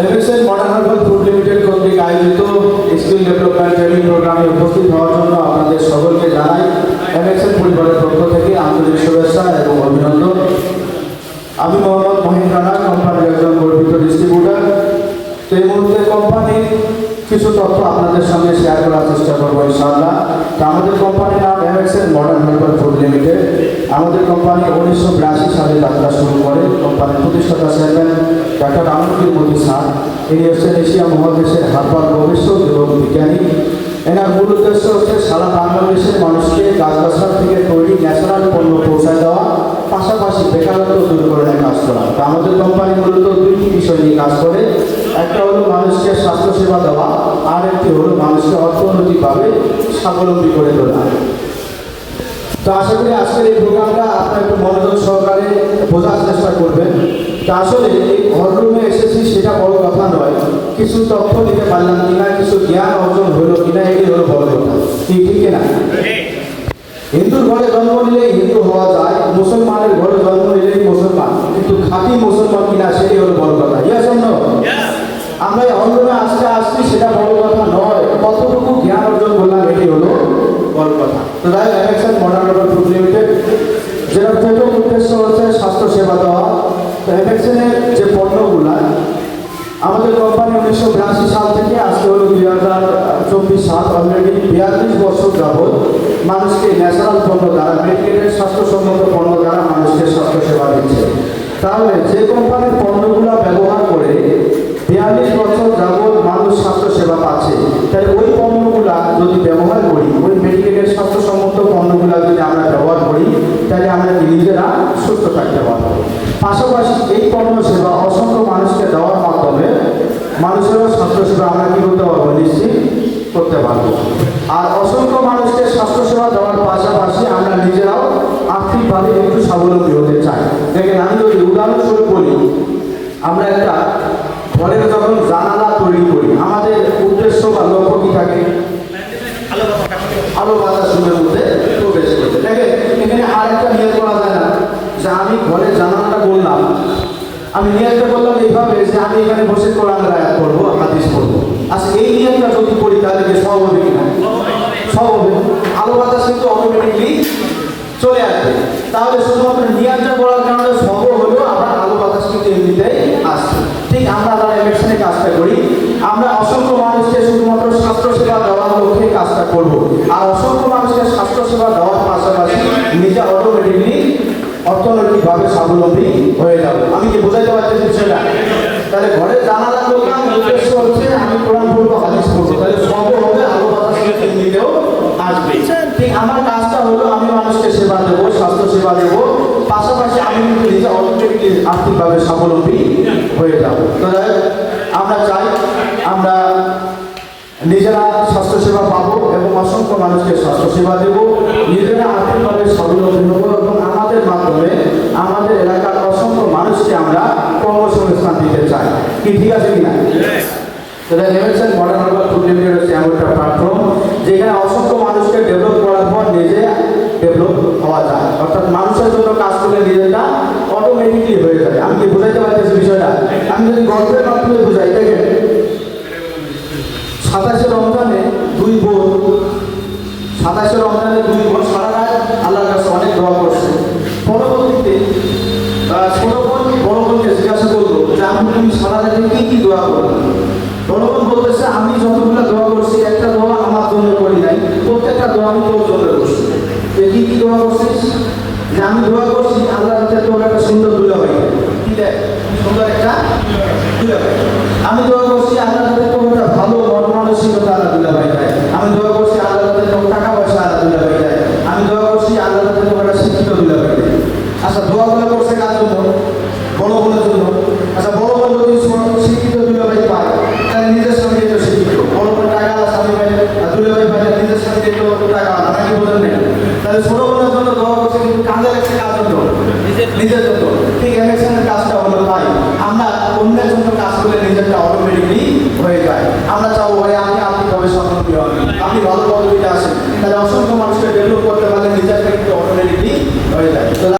MSN modern herbal food limited কর্তৃক আয়োজিত skill development training প্রোগ্রামে উপস্থিত হওয়ার জন্য আপনাদের সকলকে জানাই এমএসএন পরিবারের পক্ষ থেকে আন্তরিক শুভেচ্ছা এবং অভিনন্দন। আমি মোহাম্মদ মহিন রানা কোম্পানির একজন গর্বিত ডিস্ট্রিবিউটার তো এই মুহূর্তে কোম্পানির কিছু তথ্য আপনাদের সঙ্গে শেয়ার করার চেষ্টা করব ইনশাআল্লাহ। আমাদের কোম্পানির নাম MXN modern herbal food limited আমাদের কোম্পানি উনিশশো বিরাশি সালে যাত্রা শুরু করে। কোম্পানির প্রতিষ্ঠাতা chairman doctor Anandir Modi sir. ইনি হচ্ছেন এশিয়া মহাদেশের হার্বাল ভবিষ্যৎ এবং বিজ্ঞানী। এনার মূল উদ্দেশ্য হচ্ছে সারা বাংলাদেশের মানুষকে গাছগাছাল থেকে তৈরি ন্যাচারাল পণ্য পৌঁছায় দেওয়া, পাশাপাশি বেকারত্ব দূরীকরণের কাজ করা। আমাদের কোম্পানি মূলত দুইটি বিষয় নিয়ে কাজ করে। একটা হলো মানুষকে স্বাস্থ্যসেবা দেওয়া আর একটি হলো মানুষকে অর্থনৈতিকভাবে স্বাবলম্বী করে তোলা। তো আশা করি আজকের এই প্রোগ্রামটা আপনার একটু মনোযোগ সহকারে বোঝার চেষ্টা করবেন। তো আসলে এই ঘররুমে এসেছি সেটা বড় কথা নয়। কিছু তথ্য দিতে পারলাম কিনা, কিছু জ্ঞান অর্জন হলো কিনা, এটি হলো বড় কথা। ঠিক ঠিক না হিন্দুর ঘরে জন্ম নিলেই হিন্দু হওয়া যায়, মুসলমানের ঘরে জন্ম নিলেই মুসলমান। কিন্তু খাঁটি মুসলমান কিনা সেটাই হলো বড় কথা। ইয়াস আমরা এই অন্ধমে আজকে আসছি সেটা বড় কথা নয়, কতটুকু জ্ঞান অর্জন করলাম, এটি হলো বড় কথা। তো তাই ফুড লিমিটেড যেটা প্রথম উদ্দেশ্য হচ্ছে স্বাস্থ্য সেবা দেওয়া। তো যে পণ্যগুলা, আমাদের কোম্পানি উনিশশো বিরাশি সাল থেকে আজকে হলো দুই হাজার চব্বিশ সাল অলরেডি বিয়াল্লিশ বছর যাবৎ মানুষকে ন্যাচারাল পণ্য দ্বারা মেডিকেলের স্বাস্থ্যসম্মত পণ্য দ্বারা মানুষকে স্বাস্থ্য সেবা দিচ্ছে। তাহলে যে কোম্পানির পণ্যগুলো ব্যবহার করে বিয়াল্লিশ বছর যাবৎ মানুষ স্বাস্থ্য সেবা পাচ্ছে তাহলে ওই পণ্যগুলা যদি ব্যবহার করি ওই মেডিকেলের স্বাস্থ্যসম্মত পণ্যগুলা যদি আমরা ব্যবহার করি তাহলে আমরা নিজেরা সুস্থ থাকতে পারব। পাশাপাশি এই পণ্য সেবা অসংখ্য মানুষকে দেওয়ার মাধ্যমে মানুষেরও স্বাস্থ্যসেবা আমরা কি করতে পারব? নিশ্চিত করতে পারব। আর অসংখ্য মানুষকে স্বাস্থ্যসেবা দেওয়ার পাশাপাশি আমরা নিজেরাও আর্থিকভাবে একটু স্বাবলম্বী হতে চাই। দেখেন, আমি যদি উদাহরণস্বরূপ বলি, আমরা একটা ঘরের যখন জানালা তৈরি করি আমাদের উদ্দেশ্য বা লক্ষ্য কি থাকে আলো বাতাসের মধ্যে প্রবেশ করতে দেখেন এখানে আর একটা নিয়ত করা যায় না যে আমি ঘরের জানালাটা করলাম আমি নিয়তটা করলাম এইভাবে যে আমি এখানে বসে কোরআনের আয়াত পড়ব হাদিস পড়ব। আচ্ছা এই নিয়তটা যদি করি তাহলে কি সব হবে কিনা? সব হবে। আলো বাতাস কিন্তু অটোমেটিকলি চলে আসবে। তাহলে শুধুমাত্র নিয়তটা করার কারণে সব হলো আবার আলো বাতাস কিন্তু এমনিতেই আসছে। ঠিক আমরা যারা ইলেকশনে কাজটা করি, আমরা অসংখ্য মানুষকে শুধুমাত্র স্বাস্থ্যসেবা দেওয়ার লক্ষ্যে কাজটা করব। আর অসংখ্য মানুষকে স্বাস্থ্যসেবা দেওয়ার অর্থনৈতিকভাবে স্বাবলম্বী হয়ে যাবে। আমি কি বোঝাইতে পারছি বিষয়টা? তাহলে ঘরে জানালা করলাম উদ্দেশ্য হচ্ছে আমি কোরআন পড়ব হাদিস পড়ব। তাহলে সব হবে আলো বাতাস এমনিতেও আসবে। ঠিক আমার কাজটা হলো আমি মানুষকে সেবা দেবো স্বাস্থ্য সেবা দেবো। পাশাপাশি আমি কিন্তু নিজে অটোমেটিকলি আর্থিকভাবে স্বাবলম্বী হয়ে যাব। তো যাই হোক, আমরা চাই আমরা নিজেরা স্বাস্থ্যসেবা পাবো এবং অসংখ্য মানুষকে স্বাস্থ্যসেবা দেবো। নিজেরা আর্থিকভাবে স্বাবলম্বী হব এবং আমাদের মাধ্যমে আমাদের এলাকার অসংখ্য মানুষকে আমরা কর্মসংস্থান দিতে চাই কি ঠিক আছে কিনা? সেটা নেমেছেন মডার্ন হারবার ফুড লিমিটেড হচ্ছে এমন একটা প্ল্যাটফর্ম যেখানে অসংখ্য মানুষকে ডেভেলপ করার পর নিজে ডেভেলপ হওয়া যায়। অর্থাৎ মানুষের জন্য কাজ করলে নিজেটা অটোমেটিকলি হয়ে যায়। আমি কি বোঝাইতে পারতেছি বিষয়টা? আমি যদি গল্পের রাতে কি কি দোয়া করো বড় বোন বলতেছে, আমি যতগুলো দোয়া করছি, একটা দোয়া আমার জন্য করি নাই। প্রত্যেকটা দোয়া আমি তোর জন্য করছি। কি কি দোয়া করছিস? যে আমি দোয়া করছি আল্লাহ কাছে তোর একটা সুন্দর দুলা ভাই। কি দেখ, সুন্দর একটা দুলা আমি দোয়া করছি আল্লাহ কাছে তোর একটা ভালো মন মানসিকতা আল্লাহ দুলা দেয়। আমি দোয়া করছি আল্লাহ কাছে তোর টাকা পয়সা আল্লাহ দুলা দেয়। আমি দোয়া করছি আল্লাহ কাছে তোর একটা শিক্ষিত দুলা দেয়। আচ্ছা দোয়া করে করছে কার জন্য? বড় বোনের জন্য আচ্ছা বড় বোন যদি ছোট- শিক্ষিত দুলা ভাই পায় তাহলে নিজের সঙ্গে তো শিক্ষিত বড় বোন টাকা আলা স্বামী ভাই দুলা ভাই পাইলে নিজের সঙ্গে তো আলা নাকি বোঝেন না। তাহলে ছোট বোনের জন্য দোয়া করছে কিন্তু কাজে লাগছে কার জন্য। নিজের জন্য। ঠিক ইলেকশনের কাজটা হলো তাই। আমরা অন্যের